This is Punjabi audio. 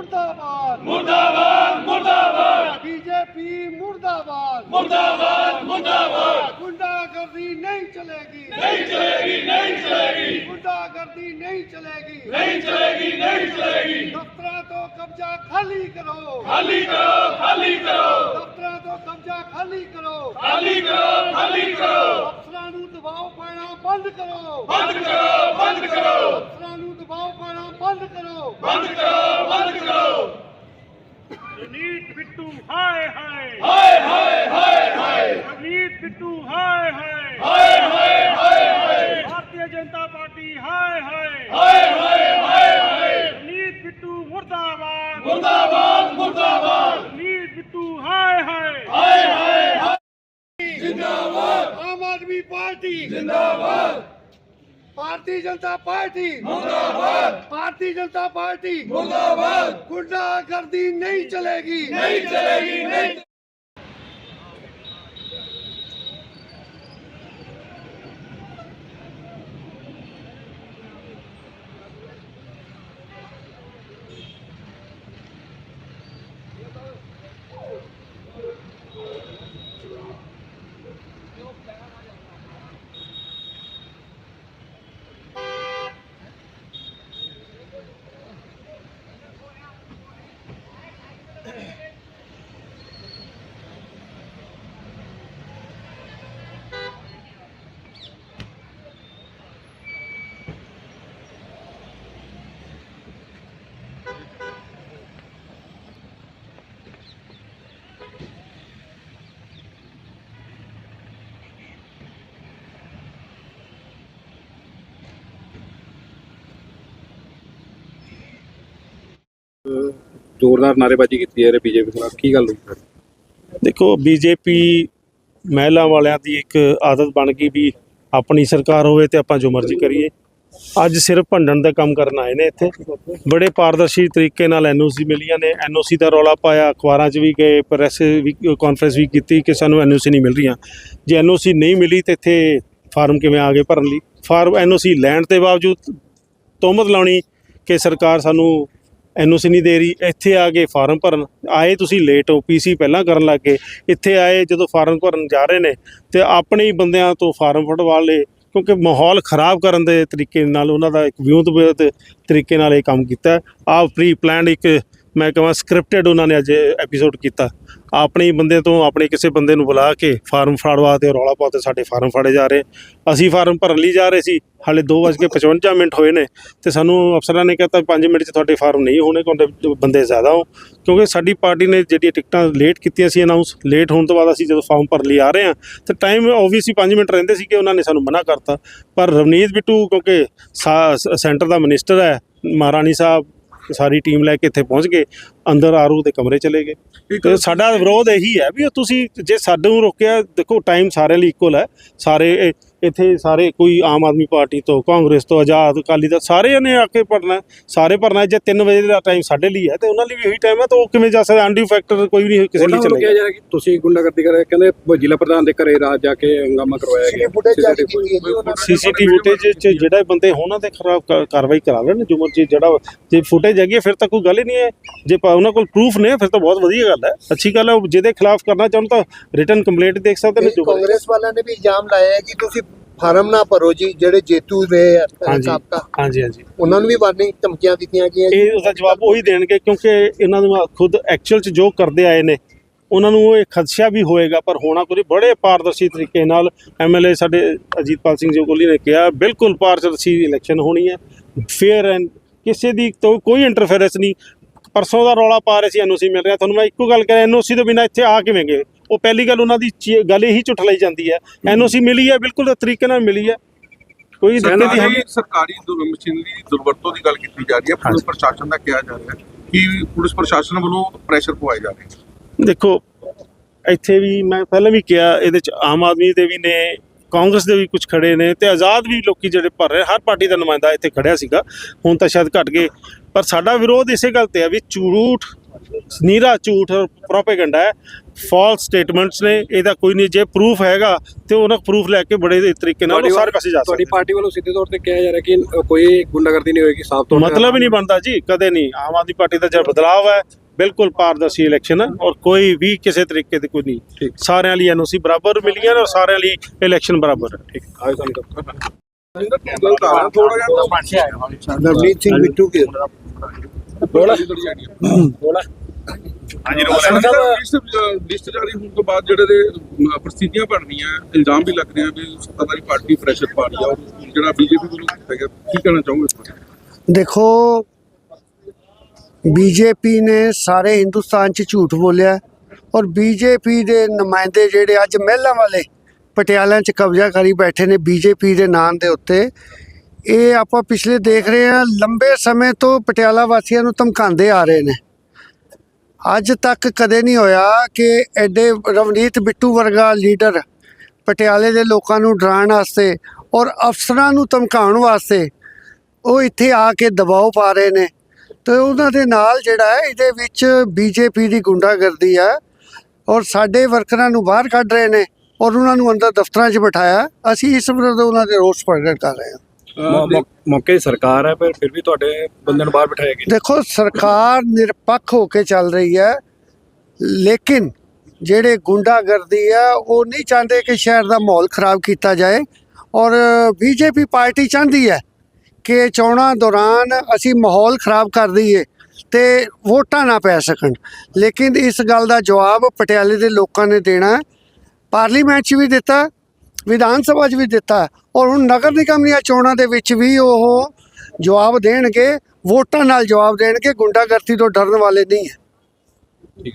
ਮੁਰਦਾਬਾਦ। ਮੁਰਦਾਬਾਦ। ਗੁੰਡਾਗਰਦੀ ਨਹੀਂ ਚਲੇਗੀ। ਨਹੀਂ ਚਲੇਗੀ ਨਹੀਂ ਚਲੇਗੀ। ਗੁੰਡਾਗਰਦੀ ਨਹੀਂ ਚਲੇਗੀ। ਨਹੀਂ ਚਲੇਗੀ ਨਹੀਂ ਚਲੇਗੀ। ਦਫ਼ਤਰਾਂ ਤੋਂ ਕਬਜ਼ਾ ਖਾਲੀ ਕਰੋ। ਖਾਲੀ ਕਰੋ ਖਾਲੀ ਕਰੋ। ਦਫ਼ਤਰਾਂ ਤੋਂ ਕਬਜ਼ਾ ਖਾਲੀ ਕਰੋ। ਖਾਲੀ ਕਰੋ ਖਾਲੀ ਕਰੋ। ਅਫਸਰਾਂ ਨੂੰ ਦਬਾਅ ਪਾਣਾ ਬੰਦ ਕਰੋ। ਬੰਦ ਕਰੋ ਬੰਦ ਕਰੋ। ਅਫਸਰਾਂ ਨੂੰ ਦਬਾਅ ਪਾਣਾ ਬੰਦ ਕਰੋ। ਬੰਦ ਕਰੋ ਬੰਦ ਕਰੋ। ਨੀਤ ਬਿੱਟੂ ਹਾਏ ਹਾਏ ਹਾਏ ਹਾਏ ਹਾਏ ਹਾਏ ਨੀਤ ਬਿੱਟੂ ਹਾਏ ਹਾਏ ਹਾਏ ਹਾਏ ਹਾਏ ਹਾਏ ਭਾਰਤੀ ਜਨਤਾ ਪਾਰਟੀ ਹਾਏ ਹਾਏ ਹਾਏ ਹਾਏ ਹਾਏ ਹਾਏ ਨੀਤ ਬਿੱਟੂ ਮੁਰਦਾਬਾਦ ਮੁਰਦਾਬਾਦ ਮੁਰਦਾਬਾਦ ਨੀਤ ਬਿੱਟੂ ਹਾਏ ਹਾਏ ਹਾਏ ਹਾਏ ਹਾਏ ਜਿੰਦਾਬਾਦ ਆਮ ਆਦਮੀ ਪਾਰਟੀ ਜਿੰਦਾਬਾਦ ਭਾਰਤੀ ਜਨਤਾ ਪਾਰਟੀ। ਮੁਰਦਾਬਾਦ। ਭਾਰਤੀ ਜਨਤਾ ਪਾਰਟੀ। ਮੁਰਦਾਬਾਦ। ਗੁੰਡਾਗਰਦੀ ਨਹੀਂ ਚਲੇਗੀ। ਨਹੀਂ ਚਲੇਗੀ ਨਹੀਂ Uh... -huh. ਜ਼ੋਰਦਾਰ ਨਾਅਰੇਬਾਜ਼ੀ ਕੀਤੀ ਹੈ ਰੇ ਬੀਜੇਪੀ ਖਿਲਾਫ। ਕੀ ਗੱਲ ਹੋਈ? ਸਰ ਦੇਖੋ ਬੀਜੇਪੀ ਮਹਿਲਾ ਵਾਲਿਆਂ ਦੀ ਇੱਕ ਆਦਤ ਬਣ ਗਈ ਵੀ ਆਪਣੀ ਸਰਕਾਰ ਹੋਵੇ ਤੇ ਆਪਾਂ ਜੋ ਮਰਜ਼ੀ ਕਰੀਏ। ਅੱਜ ਸਿਰਫ ਭੰਡਣ ਦਾ ਕੰਮ ਕਰਨ ਆਏ ਨੇ ਇੱਥੇ। ਬੜੇ ਪਾਰਦਰਸ਼ੀ ਤਰੀਕੇ ਨਾਲ ਐਨਓਸੀ ਮਿਲੀਆਂ ਨੇ। ਐਨਓਸੀ ਦਾ ਰੌਲਾ ਪਾਇਆ, ਅਖਬਾਰਾਂ 'ਚ ਵੀ ਗਏ, ਪ੍ਰੈਸ ਵੀ ਕਾਨਫਰੰਸ ਵੀ ਕੀਤੀ ਕਿ ਸਾਨੂੰ ਐਨਓਸੀ ਨਹੀਂ ਮਿਲ ਰਹੀਆਂ। ਜੇ ਐਨਓਸੀ ਨਹੀਂ ਮਿਲੀ ਤੇ ਇੱਥੇ ਫਾਰਮ ਕਿਵੇਂ ਆ ਗਏ ਭਰਨ ਲਈ? ਫਾਰਮ ਐਨਓਸੀ ਲੈਣ ਦੇ ਬਾਵਜੂਦ ਤੋਮਤ ਲਾਉਣੀ ਕਿ ਸਰਕਾਰ ਸਾਨੂੰ ਐਨਓਸੀ ਨਹੀਂ ਦੇ ਰਹੀ, ਇੱਥੇ ਆ ਕੇ ਫਾਰਮ ਭਰਨ। ਆਏ ਤੁਸੀਂ ਲੇਟ ਹੋ ਪੀਸੀ ਪਹਿਲਾਂ ਕਰਨ ਲੱਗ ਗਏ। ਇੱਥੇ ਆਏ ਜਦੋਂ ਫਾਰਮ ਭਰਨ ਜਾ ਰਹੇ ਨੇ ਤੇ ਆਪਣੇ ਹੀ ਬੰਦਿਆਂ ਤੋਂ ਫਾਰਮ ਫੜਵਾ ਲਏ, ਕਿਉਂਕਿ ਮਾਹੌਲ ਖਰਾਬ ਕਰਨ ਦੇ ਤਰੀਕੇ ਨਾਲ ਉਹਨਾਂ ਦਾ ਇੱਕ ਵਿਉਂਤ ਤਰੀਕੇ ਨਾਲ ਇਹ ਕੰਮ ਕੀਤਾ। ਆ ਪ੍ਰੀ ਪਲਾਨਡ ਇੱਕ ਮੈਂ ਕਹਾਂ ਸਕ੍ਰਿਪਟਡ ਉਹਨਾਂ ਨੇ ਅੱਜ ਐਪੀਸੋਡ ਕੀਤਾ। ਆਪਣੇ ਹੀ ਬੰਦੇ ਤੋਂ ਆਪਣੇ ਕਿਸੇ ਬੰਦੇ ਨੂੰ ਬੁਲਾ ਕੇ ਫਾਰਮ ਫਾੜਵਾ ਤੇ ਰੌਲਾ ਪਾ ਤੇ ਸਾਡੇ ਫਾਰਮ ਫੜੇ ਜਾ ਰਹੇ। ਅਸੀਂ ਫਾਰਮ ਭਰਨ ਲਈ ਜਾ ਰਹੇ ਸੀ, ਹਾਲੇ 2:55 ਮਿੰਟ ਹੋਏ ਨੇ ਤੇ ਸਾਨੂੰ ਅਫਸਰਾਂ ਨੇ ਕਹਿਤਾ 5 ਮਿੰਟ 'ਚ ਤੁਹਾਡੇ ਫਾਰਮ ਨਹੀਂ ਹੋਣੇ ਕਿਉਂਕਿ ਬੰਦੇ ਜ਼ਿਆਦਾ ਹੋ ਕਿਉਂਕਿ ਸਾਡੀ ਪਾਰਟੀ ਨੇ ਜਿਹੜੀਆਂ ਟਿਕਟਾਂ ਲੇਟ ਕੀਤੀਆਂ ਸੀ ਅਨਾਉਂਸ ਲੇਟ ਹੋਣ ਤੋਂ ਬਾਅਦ ਅਸੀਂ ਜਦੋਂ ਫਾਰਮ ਭਰਨ ਲਈ ਆ ਰਹੇ ਹਾਂ, ਤੇ ਟਾਈਮ ਆਬਵੀਅਸਲੀ 5 ਮਿੰਟ ਰਹਿੰਦੇ ਸੀ ਕਿ ਉਹਨਾਂ ਨੇ ਸਾਨੂੰ ਮਨਾ ਕਰਤਾ। ਪਰ ਰਵਨੀਤ ਬਿੱਟੂ ਕਿਉਂਕਿ ਸਾ- ਸੈਂਟਰ ਦਾ ਮਿਨਿਸਟਰ ਹੈ, ਮਹਾਰਾਣੀ ਸਾਹਿਬ ਸਾਰੀ ਟੀਮ ਲੈ ਕੇ ਇੱਥੇ ਪਹੁੰਚ ਗਏ ਅੰਦਰ ਆਰੂ ਦੇ ਕਮਰੇ ਚਲੇ ਗਏ। ਤੇ ਸਾਡਾ ਵਿਰੋਧ ਇਹੀ ਹੈ ਵੀ ਤੁਸੀਂ ਜੇ ਸਾਨੂੰ ਰੋਕਿਆ ਦੇਖੋ ਟਾਈਮ ਸਾਰਿਆਂ ਲਈ ਇਕੁਅਲ ਹੈ ਸਾਰੇ ਇੱਥੇ ਸਾਰੇ ਕੋਈ ਆਮ ਆਦਮੀ ਪਾਰਟੀ ਤੋਂ ਕਾਂਗਰਸ ਤੋਂ ਆਜ਼ਾਦ ਅਕਾਲੀ ਦਾ ਸਾਰੇ ਨੇ ਆ ਕੇ ਪੜਨਾ ਸਾਰੇ ਭਰਨਾ ਜੇ 3 ਵਜੇ ਦਾ ਟਾਈਮ ਸਾਡੇ ਲਈ ਹੈ ਤੇ ਉਹਨਾਂ ਲਈ ਵੀ ਇਹੀ ਟਾਈਮ ਹੈ ਤਾਂ ਉਹ ਕਿਵੇਂ ਜਾ ਸਕਦਾ? ਅਨਡਿਊ ਫੈਕਟਰ ਕੋਈ ਵੀ ਨਹੀਂ ਕਿਸੇ ਲਈ ਚੱਲੇਗਾ। ਜਾ ਰਿਹਾ ਕਿ ਤੁਸੀਂ ਗੁੰਡਾਗਰਦੀ ਕਰ ਰਹੇ ਕਹਿੰਦੇ ਜ਼ਿਲ੍ਹਾ ਪ੍ਰਧਾਨ ਦੇ ਘਰੇ ਰਾਤ ਜਾ ਕੇ ਹੰਗਾਮਾ ਕਰਵਾਇਆ ਗਿਆ। ਸੀਸੀਟੀਵੀ ਫੁਟੇਜ ਚ ਜਿਹੜੇ ਬੰਦੇ ਹੋਣ ਉਹਨਾਂ ਦੇ ਖਰਾਬ ਕਾਰਵਾਈ ਕਰਾ ਲੈਣ। ਜੋ ਮਰਜ਼ੀ ਜਿਹੜਾ ਜੇ ਫੁਟੇਜ ਹੈਗੀ ਫਿਰ ਤਾਂ ਕੋਈ ਗੱਲ ਹੀ ਨਹੀਂ ਹੈ। ਜੇ ਪਾ- ਉਹਨਾਂ ਕੋਲ ਪ੍ਰੂਫ ਨੇ ਫਿਰ ਤਾਂ ਬਹੁਤ ਵਧੀਆ ਗੱਲ ਹੈ। ਅੱਛੀ ਗੱਲ ਹੈ ਜਿਹਦੇ ਖਿਲਾਫ ਕਰਨਾ ਚਾਹੁਣ ਤਾਂ ਰਿਟਨ ਕੰਪਲੇਂਟ ਦੇਖ ਸਕਦੇ ਨੇ ਜੋ। ਕਾਂਗਰਸ ਵਾਲਿਆਂ ਨੇ ਵੀ ਇਲਜ਼ਾਮ ਲਾਇਆ ਹੈ ਕਿ ਤੁਸੀਂ ਫਾਰਮ ਨਾ ਭਰੋ ਜੀ ਜਿਹੜੇ ਜੇਤੂ ਨੇ ਹਾਂਜੀ ਸਾਬਕਾ। ਹਾਂਜੀ ਹਾਂਜੀ। ਉਹਨਾਂ ਨੂੰ ਵੀ ਵਾਰਨਿੰਗ ਧਮਕੀਆਂ ਦਿੱਤੀਆਂ ਗਈਆਂ ਜੀ। ਇਹ ਉਹਦਾ ਜਵਾਬ ਉਹੀ ਦੇਣਗੇ ਕਿਉਂਕਿ ਇਹਨਾਂ ਨੂੰ ਖੁਦ ਐਕਚੁਅਲ ਚ ਜੋ ਕਰਦੇ ਆਏ ਨੇ ਉਹਨਾਂ ਨੂੰ ਇਹ ਖਦਸ਼ਾ ਵੀ ਹੋਏਗਾ ਪਰ ਹੋਣਾ ਕੋਈ ਬੜੇ ਪਾਰਦਰਸ਼ੀ ਤਰੀਕੇ ਨਾਲ ਐਮਐਲਏ ਸਾਡੇ ਅਜੀਤਪਾਲ ਸਿੰਘ ਜੀ ਕੋਲੀ ਨੇ ਕਿਹਾ ਬਿਲਕੁਲ ਪਾਰਦਰਸ਼ੀ ਇਲੈਕਸ਼ਨ ਹੋਣੀ ਹੈ। ਫੇਅਰ ਐਂਡ ਕਿਸੇ ਦੀ ਕੋਈ ਇੰਟਰਫੇਰੈਂਸ ਨਹੀਂ। ਪਰਸੋਂ ਦਾ ਰੌਲਾ ਪਾ ਰਹੇ ਸੀ ਐਨਓਸੀ ਮਿਲ ਰਿਹਾ। ਤੁਹਾਨੂੰ ਮੈਂ ਇੱਕੋ ਗੱਲ ਕਰਾਂ ਐਨਓਸੀ ਤੋਂ ਬਿਨਾਂ ਇੱਥੇ ਆ ਕਿਵੇਂ ਗਏ? ਉਹ ਪਹਿਲੀ ਗੱਲ ਉਹਨਾਂ ਦੀ ਚੀ- ਗੱਲ ਇਹੀ ਝੁੱਠ ਲਈ ਜਾਂਦੀ ਹੈ। ਐਨਓਸੀ ਮਿਲੀ ਹੈ ਬਿਲਕੁਲ ਤਰੀਕੇ ਨਾਲ ਮਿਲੀ ਹੈ। ਕੋਈ ਦਿੱਕਤ ਨਹੀਂ ਹੈ ਸਰਕਾਰੀ ਦੁਰ- ਮਸ਼ੀਨਰੀ ਦੀ ਦੁਰਵਰਤੋਂ ਦੀ ਗੱਲ ਕੀਤੀ ਜਾ ਰਹੀ ਹੈ ਪੁਲਿਸ ਪ੍ਰਸ਼ਾਸਨ ਦਾ ਕਿਹਾ ਜਾ ਰਿਹਾ ਹੈ ਕਿ ਪੁਲਿਸ ਪ੍ਰਸ਼ਾਸਨ ਵੱਲੋਂ ਪ੍ਰੈਸ਼ਰ ਪਵਾਏ ਜਾ ਰਹੇ ਨੇ। ਦੇਖੋ ਇੱਥੇ ਵੀ ਮੈਂ ਪਹਿਲਾਂ ਵੀ ਕਿਹਾ ਇਹਦੇ ਚ ਆਮ ਆਦਮੀ ਦੇ ਵੀ ਨੇ ਕਾਂਗਰਸ ਦੇ ਵੀ ਕੁਝ ਖੜੇ ਨੇ ਤੇ ਆਜ਼ਾਦ ਵੀ ਲੋਕੀ ਜਿਹੜੇ ਭਰ ਰਹੇ ਹਰ ਪਾਰਟੀ ਦਾ ਨੁਮਾਇੰਦਾ ਇੱਥੇ ਖੜਿਆ ਸੀਗਾ। ਹੁਣ ਤਾਂ ਸ਼ਾਇਦ ਘਟ ਗਏ। ਪਰ ਸਾਡਾ ਵਿਰੋਧ ਇਸੇ ਗੱਲ ਤੇ ਹੈ ਵੀ ਝੂਠ ਨੀਰਾ ਝੂਠ ਔਰ ਪ੍ਰੋਪੇਗੈਂਡਾ ਹੈ। ਫਾਲਸ ਸਟੇਟਮੈਂਟਸ ਨੇ ਇਹਦਾ ਕੋਈ ਨਹੀਂ ਜੇ ਪ੍ਰੂਫ ਹੈਗਾ ਤੇ ਉਹਨਾਂ ਪ੍ਰੂਫ ਲੈ ਕੇ ਬੜੇ ਤਰੀਕੇ ਨਾਲ ਉਹ ਸਾਰੇ ਪਾਸੇ ਜਾ ਤੁਹਾਡੀ ਸਕਦੇ ਪਾਰਟੀ ਵੱਲੋਂ ਸਿੱਧੇ ਤੌਰ ਤੇ ਕਿਹਾ ਜਾ ਰਿਹਾ ਕਿ ਕੋਈ ਗੁੰਡਾਗਰਦੀ ਨਹੀਂ ਹੋਏਗੀ ਸਾਫ਼ ਤੌਰ ਤੇ ਮਤਲਬ ਹੀ ਨਹੀਂ ਬਣਦਾ ਜੀ ਕਦੇ ਨਹੀਂ। ਆਮ ਆਦਮੀ ਪਾਰਟੀ ਦਾ ਜਿਹੜਾ ਬਦਲਾਵ ਹੈ ਬਿਲਕੁਲ ਪਾਰਦਰਸ਼ੀ ਇਲੈਕਸ਼ਨ ਹੈ ਔਰ ਕੋਈ ਵੀ ਕਿਸੇ ਤਰੀਕੇ ਦੀ ਕੋਈ ਨਹੀਂ। ਸਾਰਿਆਂ ਲਈ ਐਨਓਸੀ ਬਰਾਬਰ ਮਿਲੀਆਂ ਨੇ ਔਰ ਸਾਰਿਆਂ ਲਈ ਇਲੈਕਸ਼ਨ ਬਰਾਬਰ ਹੈ। ਠੀਕ। ਥੋੜਾ ਜਿਹਾ ਨਵਨੀਤ ਸਿੰਘ ਬਿੱਟੂ ਕੇ? ਬੋਲਾ ਬੋਲਾ ਹਾਂਜੀ ਲਿਸਟ ਜਾਰੀ ਹੋਣ ਤੋਂ ਬਾਅਦ ਜਿਹੜੇ ਦੇ ਅਮ, ਪ੍ਰਸਥਿਤੀਆਂ ਬਣ ਰਹੀਆਂ ਇਲਜ਼ਾਮ ਵੀ ਲੱਗ ਰਹੇ ਆ ਵੀ ਸੱਤਾਧਾਰੀ ਪਾਰਟੀ ਪ੍ਰੈਸ਼ਰ ਪਾ ਰਹੀ ਆ ਔਰ ਜਿਹੜਾ ਬੀਜੇਪੀ ਵੱਲੋਂ ਕੀਤਾ ਗਿਆ ਕੀ ਕਹਿਣਾ ਚਾਹੋਗੇ ਇਸ ਬਾਰੇ? ਦੇਖੋ ਬੀਜੇਪੀ ਨੇ ਸਾਰੇ ਹਿੰਦੁਸਤਾਨ 'ਚ ਝੂਠ ਬੋਲਿਆ ਔਰ ਬੀਜੇਪੀ ਦੇ ਨੁਮਾਇੰਦੇ ਜਿਹੜੇ ਅੱਜ ਮਹਿਲਾਂ ਵਾਲੇ ਪਟਿਆਲਾ 'ਚ ਕਬਜ਼ਾ ਕਰੀ ਬੈਠੇ ਨੇ ਬੀਜੇਪੀ ਦੇ ਨਾਂ ਦੇ ਉੱਤੇ। ਇਹ ਆਪਾਂ ਪਿਛਲੇ ਦੇਖ ਰਹੇ ਹਾਂ, ਲੰਬੇ ਸਮੇਂ ਤੋਂ ਪਟਿਆਲਾ ਵਾਸੀਆਂ ਨੂੰ ਧਮਕਾਉਂਦੇ ਆ ਰਹੇ ਨੇ। ਅੱਜ ਤੱਕ ਕਦੇ ਨਹੀਂ ਹੋਇਆ ਕਿ ਐਡੇ ਰਵਨੀਤ ਬਿੱਟੂ ਵਰਗਾ ਲੀਡਰ ਪਟਿਆਲੇ ਦੇ ਲੋਕਾਂ ਨੂੰ ਡਰਾਉਣ ਵਾਸਤੇ ਔਰ ਅਫਸਰਾਂ ਨੂੰ ਧਮਕਾਉਣ ਵਾਸਤੇ ਉਹ ਇੱਥੇ ਆ ਕੇ ਦਬਾਅ ਪਾ ਰਹੇ ਨੇ। ਤੇ ਉਹਨਾਂ ਦੇ ਨਾਲ ਜਿਹੜਾ ਹੈ, ਇਹਦੇ ਵਿੱਚ ਬੀਜੇਪੀ ਦੀ ਗੁੰਡਾਗਰਦੀ ਆ ਔਰ ਸਾਡੇ ਵਰਕਰਾਂ ਨੂੰ ਬਾਹਰ ਕੱਢ ਰਹੇ ਨੇ ਔਰ ਉਹਨਾਂ ਨੂੰ ਅੰਦਰ ਦਫ਼ਤਰਾਂ 'ਚ ਬਿਠਾਇਆ। ਅਸੀਂ ਇਸ ਵਿਰੁੱਧ ਉਹਨਾਂ ਦੇ ਰੋਸ ਪ੍ਰਗਟ ਕਰ ਰਹੇ ਹਾਂ। ਮੌ- ਮੌ- ਮੌਕੇ ਦੀ ਸਰਕਾਰ ਹੈ ਪਰ ਫਿਰ ਵੀ ਤੁਹਾਡੇ ਬੰਦੇ ਨੂੰ ਬਾਹਰ ਬਿਠਾਇਆ ਗਿਆ ਦੇਖੋ ਸਰਕਾਰ ਨਿਰਪੱਖ ਹੋ ਕੇ ਚੱਲ ਰਹੀ ਹੈ ਲੇਕਿਨ ਜਿਹੜੇ ਗੁੰਡਾਗਰਦੀ ਹੈ ਉਹ ਨਹੀਂ ਚਾਹੁੰਦੇ ਕਿ ਸ਼ਹਿਰ ਦਾ ਮਾਹੌਲ ਖਰਾਬ ਕੀਤਾ ਜਾਏ। ਔਰ ਬੀਜੇਪੀ ਪਾਰਟੀ ਚਾਹੁੰਦੀ ਹੈ ਕਿ ਚੋਣਾਂ ਦੌਰਾਨ ਅਸੀਂ ਮਾਹੌਲ ਖਰਾਬ ਕਰ ਦਈਏ ਤੇ ਵੋਟਾਂ ਨਾ ਪੈ ਸਕਣ। ਲੇਕਿਨ ਇਸ ਗੱਲ ਦਾ ਜਵਾਬ ਪਟਿਆਲੇ ਦੇ ਲੋਕਾਂ ਨੇ ਦੇਣਾ ਹੈ। ਪਾਰਲੀਮੈਂਟ 'ਚ ਵੀ ਦਿੱਤਾ। ਵਿਧਾਨ ਸਭਾ 'ਚ ਵੀ ਦਿੱਤਾ ਔਰ ਹੁਣ ਨਗਰ ਨਿਗਮ ਦੀਆਂ ਚੋਣਾਂ ਦੇ ਵਿੱਚ ਵੀ ਉਹ ਜਵਾਬ ਦੇਣਗੇ, ਵੋਟਾਂ ਨਾਲ ਜਵਾਬ ਦੇਣਗੇ, ਗੁੰਡਾਗਰਦੀ ਤੋਂ ਡਰਨ ਵਾਲੇ ਨਹੀਂ ਹੈ। ਠੀਕ